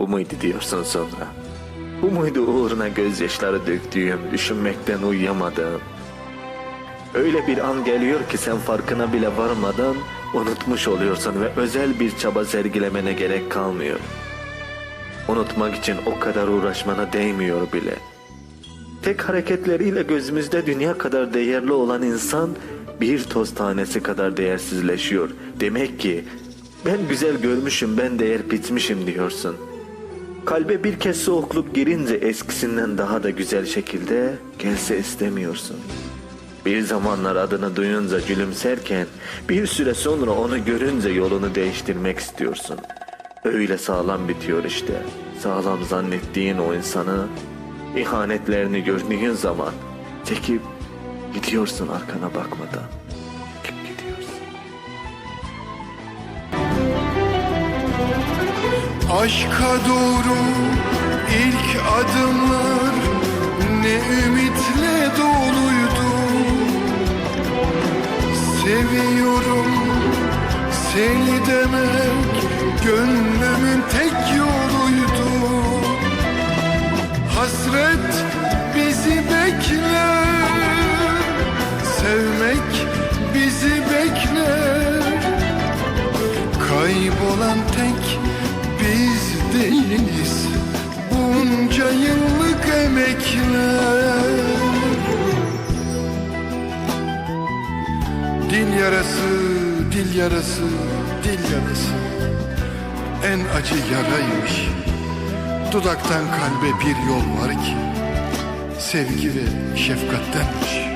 Bu muydu diyorsun sonra? Bu muydu uğruna gözyaşları döktüğüm, düşünmekten uyuyamadığım? Öyle bir an geliyor ki sen farkına bile varmadan unutmuş oluyorsun ve özel bir çaba sergilemene gerek kalmıyor. Unutmak için o kadar uğraşmana değmiyor bile. Tek hareketleriyle gözümüzde dünya kadar değerli olan insan bir toz tanesi kadar değersizleşiyor. Demek ki ben güzel görmüşüm, ben değer bitmişim diyorsun. Kalbe bir kez soğukluk girince eskisinden daha da güzel şekilde gelse istemiyorsun. Bir zamanlar adını duyunca gülümserken bir süre sonra onu görünce yolunu değiştirmek istiyorsun. Öyle sağlam bitiyor işte. Sağlam zannettiğin o insanı ihanetlerini gördüğün zaman çekip gidiyorsun arkana bakmadan. Aşka doğru ilk adımlar ne ümitle doluydu. Seviyorum seni demek gönlümün tek yoluydu. Hasret bizi bekler Sevmek bizi bekler. Kaybolan tek biz değiliz. Bunca yıllık emekler. Dil yarası, dil yarası, dil yarası. En acı yaraymış. Dudaktan kalbe bir yol var ki Sevgi ve şefkattenmiş